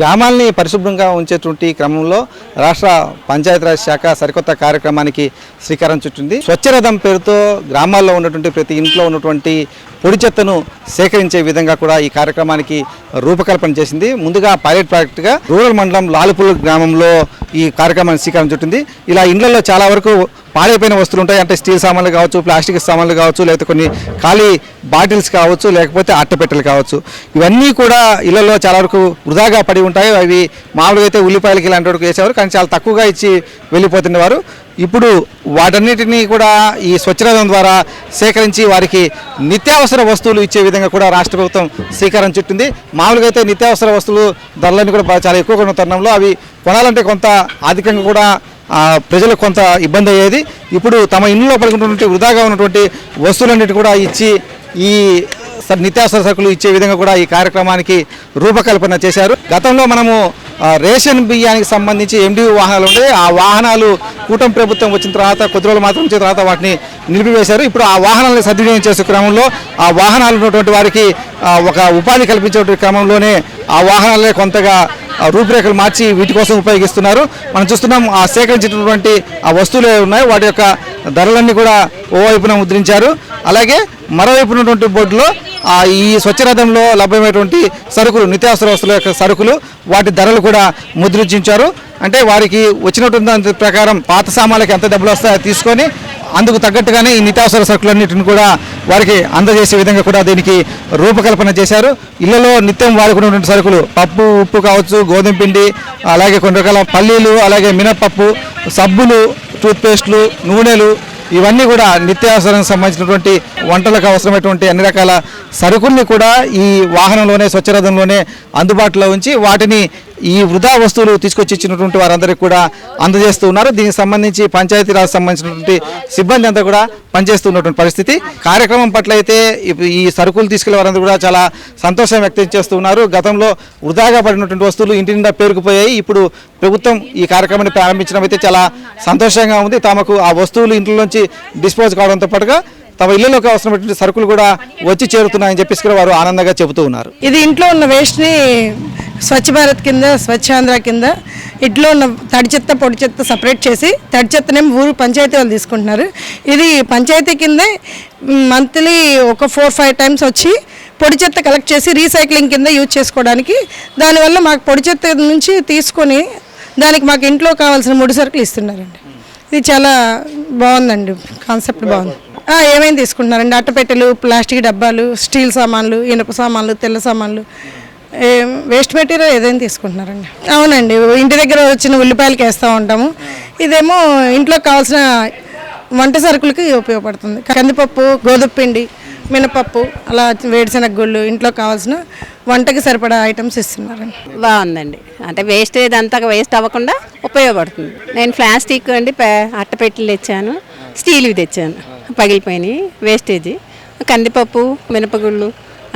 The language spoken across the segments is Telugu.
గ్రామాల్ని పరిశుభ్రంగా ఉంచేటువంటి క్రమంలో రాష్ట్ర పంచాయతీరాజ్ శాఖ సరికొత్త కార్యక్రమానికి శ్రీకారం చుట్టింది. స్వచ్ఛరథం పేరుతో గ్రామాల్లో ఉన్నటువంటి ప్రతి ఇంట్లో ఉన్నటువంటి పొడి చెత్తను సేకరించే విధంగా కూడా ఈ కార్యక్రమానికి రూపకల్పన చేసింది. ముందుగా పైలట్ ప్రాజెక్టుగా రూరల్ మండలం లాలుపూర్ గ్రామంలో ఈ కార్యక్రమానికి శ్రీకారం చుట్టింది. ఇలా ఇండ్లలో చాలా వరకు పాడైపోయిన వస్తువులు ఉంటాయి. అంటే స్టీల్ సామాన్లు కావచ్చు ప్లాస్టిక్ సామాన్లు కావచ్చు లేకపోతే కొన్ని ఖాళీ బాటిల్స్ కావచ్చు లేకపోతే అట్టపెట్టెలు కావచ్చు. ఇవన్నీ కూడా ఇళ్ళలో చాలా వరకు వృధాగా పడి ఉంటాయి. అవి మామూలుగా అయితే ఉల్లిపాయలకి ఇలాంటి వరకు వేసేవారు కానీ చాలా తక్కువగా ఇచ్చి వెళ్ళిపోతున్నవారు ఇప్పుడు వాటన్నిటినీ కూడా ఈ స్వచ్ఛరథం ద్వారా సేకరించి వారికి నిత్యావసర వస్తువులు ఇచ్చే విధంగా కూడా రాష్ట్ర ప్రభుత్వం శ్రీకారం చుట్టింది. మామూలుగా అయితే నిత్యావసర వస్తువులు ధరలన్నీ కూడా చాలా ఎక్కువగా ఉన్న తరుణంలో అవి కొనాలంటే కొంత అధికంగా కూడా ప్రజలకు కొంత ఇబ్బంది అయ్యేది. ఇప్పుడు తమ ఇంట్లో పడుకున్నటువంటి వృధాగా ఉన్నటువంటి వస్తువులన్నిటి కూడా ఇచ్చి ఈ స- నిత్యావసర సరుకులు ఇచ్చే విధంగా కూడా ఈ కార్యక్రమానికి రూపకల్పన చేశారు. గతంలో మనము రేషన్ బియ్యానికి సంబంధించి ఎండి వాహనాలు ఉండే ఆ వాహనాలు కూటమి ప్రభుత్వం వచ్చిన తర్వాత కొద్ది రోజులు మాత్రం వచ్చిన తర్వాత వాటిని నిలిపివేశారు. ఇప్పుడు ఆ వాహనాలను సద్వినియోగం చేసే క్రమంలో ఆ వాహనాలు ఉన్నటువంటి వారికి ఒక ఉపాధి కల్పించే క్రమంలోనే ఆ వాహనాలే కొంతగా రూపురేఖలు మార్చి వీటి కోసం ఉపయోగిస్తున్నారు. మనం చూస్తున్నాం ఆ సేకరించినటువంటి ఆ వస్తువులు ఉన్నాయి వాటి యొక్క ధరలన్నీ కూడా ఓవైపున ముద్రించారు. అలాగే మరోవైపు ఉన్నటువంటి బోర్డులో ఆ ఈ స్వచ్ఛరథంలో లభ్యమైనటువంటి సరుకులు నిత్యావసర వస్తువుల యొక్క సరుకులు వాటి ధరలు కూడా ముద్రించారు. అంటే వారికి వచ్చినటువంటి ప్రకారం పాత సామాన్లకి ఎంత డబ్బులు వస్తాయో తీసుకొని అందుకు తగ్గట్టుగానే ఈ నిత్యావసర సరుకులన్నింటిని కూడా వారికి అందజేసే విధంగా కూడా దీనికి రూపకల్పన చేశారు. ఇళ్ళలో నిత్యం వాడుకున్నటువంటి సరుకులు పప్పు ఉప్పు కావచ్చు గోధుమ పిండి అలాగే కొన్ని రకాల పల్లీలు అలాగే మినప్పప్పు సబ్బులు టూత్పేస్ట్లు నూనెలు ఇవన్నీ కూడా నిత్యావసరానికి సంబంధించినటువంటి వంటలకు అవసరమైనటువంటి అన్ని రకాల సరుకుల్ని కూడా ఈ వాహనంలోనే స్వచ్ఛరథంలోనే అందుబాటులో ఉంచి వాటిని ఈ వృధా వస్తువులు తీసుకొచ్చి ఇచ్చినటువంటి వారందరికీ కూడా అందజేస్తూ ఉన్నారు. దీనికి సంబంధించి పంచాయతీరాజ్ సంబంధించినటువంటి సిబ్బంది అంతా కూడా పనిచేస్తున్నటువంటి పరిస్థితి. కార్యక్రమం పట్ల అయితే ఈ సరుకులు తీసుకెళ్ళే వారందరూ కూడా చాలా సంతోషం వ్యక్తం చేస్తూ ఉన్నారు. గతంలో వృధాగా పడినటువంటి వస్తువులు ఇంటి నిండా పేరుకుపోయాయి. ఇప్పుడు ప్రభుత్వం ఈ కార్యక్రమాన్ని ప్రారంభించడం అయితే చాలా సంతోషంగా ఉంది. తమకు ఆ వస్తువులు ఇంట్లోంచి డిస్పోజ్ కావడంతో పాటుగా తమ ఇళ్ళలోకి అవసరమైనటువంటి సరుకులు కూడా వచ్చి చేరుతున్నాయని చెప్పేసి కూడా వారు ఆనందంగా చెబుతూ ఉన్నారు. ఇది ఇంట్లో ఉన్న వేస్ట్ని స్వచ్ఛ భారత్ కింద స్వచ్ఛాంధ్ర కింద ఇంట్లో ఉన్న తడి చెత్త పొడి చెత్త సపరేట్ చేసి తడి చెత్తనేమో ఊరు పంచాయతీ వాళ్ళు తీసుకుంటున్నారు. ఇది పంచాయతీ కిందే మంత్లీ ఒక ఫోర్ ఫైవ్ టైమ్స్ వచ్చి పొడి చెత్త కలెక్ట్ చేసి రీసైక్లింగ్ కింద యూజ్ చేసుకోవడానికి. దానివల్ల మాకు పొడి చెత్త నుంచి తీసుకొని దానికి మాకు ఇంట్లో కావాల్సిన ముడి సరుకులు ఇస్తున్నారండి. ఇది చాలా బాగుందండి కాన్సెప్ట్ బాగుంది. ఏమేమి తీసుకుంటున్నారండి? అట్టపెట్టెలు ప్లాస్టిక్ డబ్బాలు స్టీల్ సామాన్లు ఇనుప సామాన్లు తెల్ల సామాన్లు. ఏం, వేస్ట్ మెటీరియల్ ఏదైనా తీసుకుంటున్నారండి? అవునండి ఇంటి దగ్గర వచ్చిన ఉల్లిపాయలకి వేస్తూ ఉంటాము. ఇదేమో ఇంట్లో కావాల్సిన వంట సరుకులకి ఉపయోగపడుతుంది. కందిపప్పు గోధుమ పిండి మినపప్పు అలా వేడిశనగ గుళ్ళు ఇంట్లో కావాల్సిన వంటకి సరిపడా ఐటమ్స్ ఇస్తున్నారండి. బాగుందండి. అంటే వేస్ట్ ఇదంతా వేస్ట్ అవ్వకుండా ఉపయోగపడుతుంది. నేను ప్లాస్టిక్ అండి పే- అట్టపెట్టెలు తెచ్చాను స్టీల్వి తెచ్చాను. పగిలిపోయినాయి వేస్టేజ్ కందిపప్పు మినపగుళ్ళు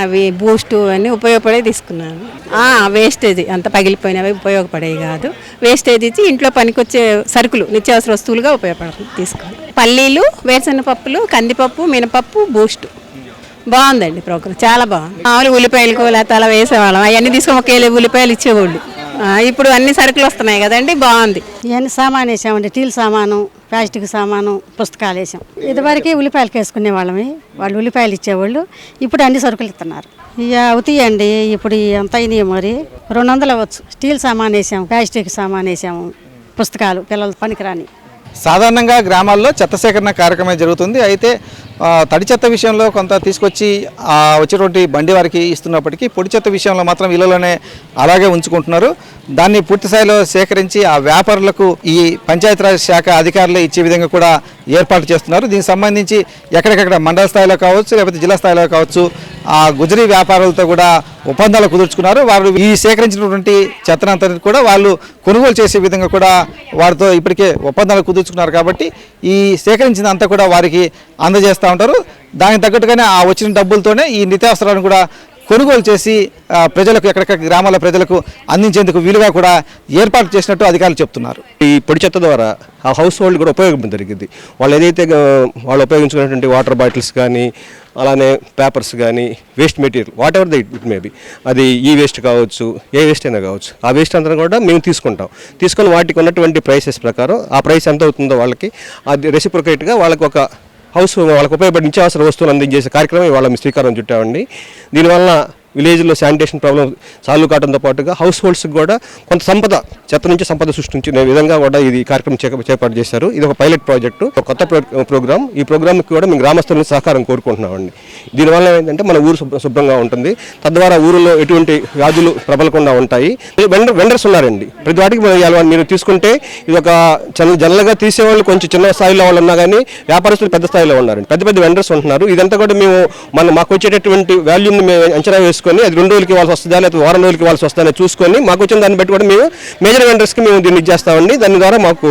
అవి బూస్టు అన్నీ ఉపయోగపడే తీసుకున్నాను. వేస్టేజ్ అంత పగిలిపోయినవి ఉపయోగపడేవి కాదు. వేస్టేజ్ ఇచ్చి ఇంట్లో పనికొచ్చే సరుకులు నిత్యావసర వస్తువులుగా ఉపయోగపడుతుంది తీసుకోవాలి. పల్లీలు వేరుశనగ పప్పులు కందిపప్పు మినపప్పు బూస్ట్ బాగుందండి ప్రోగ్రామ్ చాలా బాగుంది. మామూలు ఉల్లిపాయలు లేకపోతే అలా వేసేవాళ్ళం. అవన్నీ తీసుకొని ఒక ఉల్లిపాయలు ఇచ్చేవాళ్ళు. ఇప్పుడు అన్ని సరుకులు వస్తున్నాయి కదండి బాగుంది. ఇవన్నీ సామాన్ వేసామండి టీల్ సామాను ప్లాస్టిక్ సామాను పుస్తకాలు వేసాం. ఇదివరకే ఉల్లిపాయలు వేసుకునే వాళ్ళమే వాళ్ళు ఉల్లిపాయలు ఇచ్చేవాళ్ళు ఇప్పుడు అన్ని సరుకులు ఇస్తున్నారు. ఇక అవుతాయండి ఇప్పుడు ఎంత అయినాయి మరి రెండు వందలు అవ్వచ్చు. స్టీల్ సామాన్ వేసాము ప్లాస్టిక్ సామాన్ వేసాము పుస్తకాలు పిల్లలు పనికిరాని. సాధారణంగా గ్రామాల్లో చెత్త సేకరణ కార్యక్రమం జరుగుతుంది. అయితే తడి చెత్త విషయంలో కొంత తీసుకొచ్చి వచ్చేటువంటి బండి వారికి ఇస్తున్నప్పటికీ పొడి చెత్త విషయంలో మాత్రం ఇళ్ళలోనే అలాగే ఉంచుకుంటున్నారు. దాన్ని పూర్తిస్థాయిలో సేకరించి ఆ వ్యాపారులకు ఈ పంచాయతీరాజ్ శాఖ అధికారులు ఇచ్చే విధంగా కూడా ఏర్పాటు చేస్తున్నారు. దీనికి సంబంధించి ఎక్కడికక్కడ మండల స్థాయిలో కావచ్చు లేకపోతే జిల్లా స్థాయిలో కావచ్చు ఆ గుజరీ వ్యాపారులతో కూడా ఒప్పందాలు కుదుర్చుకున్నారు. వారు ఈ సేకరించినటువంటి చెత్తనంతా కూడా వాళ్ళు కొనుగోలు చేసే విధంగా కూడా వారితో ఇప్పటికే ఒప్పందాలు కుదుర్చుకున్నారు కాబట్టి ఈ సేకరించిందంతా కూడా వారికి అందజేస్తూ ఉంటారు. దానికి తగ్గట్టుగానే ఆ వచ్చిన డబ్బులతోనే ఈ నిత్యావసరాలను కూడా కొనుగోలు చేసి ఆ, ప్రజలకు ఎక్కడెక్కడ గ్రామాల ప్రజలకు అందించేందుకు వీలుగా కూడా ఏర్పాటు చేసినట్టు అధికారులు చెప్తున్నారు. ఈ పొడి చెత్త ద్వారా ఆ హౌస్ హోల్డ్ కూడా ఉపయోగం జరిగింది. వాళ్ళు ఏదైతే వాళ్ళు ఉపయోగించుకున్నటువంటి వాటర్ బాటిల్స్ కానీ అలానే పేపర్స్ కానీ waste material whatever the it may be అది ఈ వేస్ట్ కావచ్చు ఏ వేస్ట్ అయినా కావచ్చు. ఆ వేస్ట్ అంతా కూడా మేము తీసుకుంటాం. తీసుకొని వాటికి ఉన్నటువంటి ప్రైసెస్ ప్రకారం ఆ ప్రైస్ ఎంత అవుతుందో వాళ్ళకి అది రెసిప్రొకేట్గా వాళ్ళకి ఒక హౌస్ వాళ్ళకు ఉపయోగపడి నిత్యావసర వస్తువులు అందించేసే కార్యక్రమం ఇవాళ శ్రీకారం చుట్టామండి. దీనివల్ల విలేజ్లో శానిటేషన్ ప్రాబ్లం సాల్వ్ కావడంతో పాటుగా హౌస్ హోల్డ్స్కి కూడా కొంత సంపద చెత్త నుంచి సంపద సృష్టించిన విధంగా కూడా ఇది కార్యక్రమం చేప- చేపట్టు చేశారు. ఇది ఒక పైలట్ ప్రాజెక్టు ఒక కొత్త ప్రోగ్రామ్. ఈ ప్రోగ్రామ్కి కూడా మేము గ్రామస్తుల నుంచి సహకారం కోరుకుంటున్నామండి. దీనివల్ల ఏంటంటే మన ఊరు శుభ్రంగా ఉంటుంది. తద్వారా ఊరిలో ఎటువంటి వ్యాధులు ప్రబలకుండా ఉంటాయి. వెండర్ వెండర్స్ ఉన్నారండి. ప్రతి వాటికి మీరు తీసుకుంటే ఇది ఒక చిన్న జనరల్గా తీసేవాళ్ళు కొంచెం చిన్న స్థాయిలో వాళ్ళు ఉన్నా కానీ వ్యాపారస్తులు పెద్ద స్థాయిలో ఉన్నారండి. పెద్ద పెద్ద వెండర్స్ ఉంటున్నారు. ఇదంతా కూడా మేము మన మాకు వచ్చేటటువంటి వాల్యూని మేము అంచనా చూసుకొని అది రెండు రోజులకి ఇవ్వాల్సి వస్తుందా లేదా వారం రోజులకి ఇవ్వాల్సి వస్తుందని చూసుకొని మాకు వచ్చిన దాన్ని బట్టి కూడా మేము మేజర్ వెండర్స్కి మేము దీన్ని ఇచ్చేస్తామండి దాని ద్వారా మాకు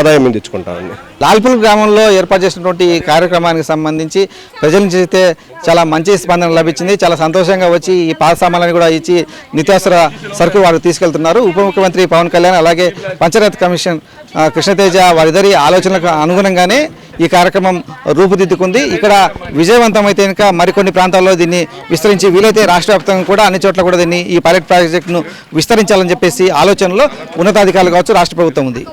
ఆదాయం మేము తెచ్చుకుంటామండి. లాల్పూల్ గ్రామంలో ఏర్పాటు చేసినటువంటి ఈ కార్యక్రమానికి సంబంధించి ప్రజల నుంచి అయితే చాలా మంచి స్పందన లభించింది. చాలా సంతోషంగా వచ్చి ఈ పాత సామాన్లను కూడా ఇచ్చి నిత్యావసర సరుకు వారు తీసుకెళ్తున్నారు. ఉప ముఖ్యమంత్రి పవన్ కళ్యాణ్ అలాగే పంచాయత్ కమిషన్ కృష్ణతేజ వారిద్దరి ఆలోచనలకు అనుగుణంగానే ఈ కార్యక్రమం రూపుదిద్దుకుంది. ఇక్కడ విజయవంతమైతే కనుక మరికొన్ని ప్రాంతాల్లో దీన్ని విస్తరించి వీలైతే రాష్ట్ర వ్యాప్తంగా కూడా అన్ని చోట్ల కూడా దీన్ని ఈ పైలట్ ప్రాజెక్టును విస్తరించాలని చెప్పేసి ఆలోచనలో ఉన్నతాధికారులు కావచ్చు రాష్ట్ర ప్రభుత్వం ఉంది.